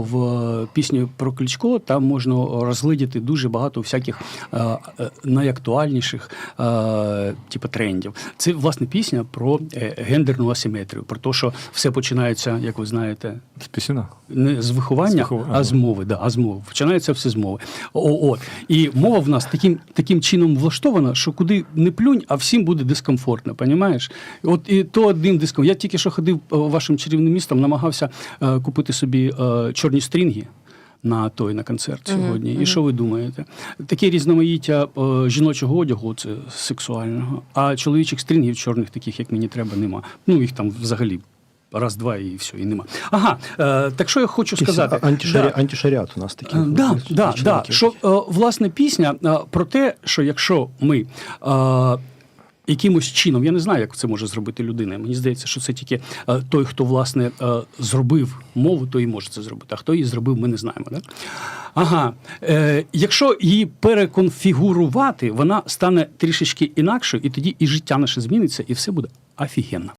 В пісні про Кличко там можна розглядіти дуже багато всяких е, е, найактуальніших е, типу, трендів. Це власне пісня про е, гендерну асиметрію, про те, що все починається, як ви знаєте, З пісюна. не з виховання, З вихов- а з мови. Да, а з мови. Починається все з мови. О, от. І мова в нас таким, таким чином влаштована, що куди не плюнь, а всім буде дискомфортно, понімаєш? От і то один дискомфорт. Я тільки що ходив е, вашим чарівним містом, намагався е, купити собі е, чорні стрінги. На той на концерт сьогодні. І що ви думаєте? Таке різноманіття е, жіночого одягу, це сексуального, а чоловічих стрінгів чорних, таких як мені треба, нема. Ну їх там взагалі раз, два і все, і нема. Ага, е, так що я хочу сказати. Антишарі... Да. Антишаріат у нас такий. Е, Да, да, да. Що е, власне пісня е, про те, що якщо ми. Е, Якимось чином, я не знаю, як це може зробити людина. Мені здається, що це тільки е, той, хто власне е, зробив мову, той і може це зробити. А хто її зробив, ми не знаємо. Да? Ага, е, якщо її переконфігурувати, вона стане трішечки інакшою, і тоді і життя наше зміниться, і все буде офігенно.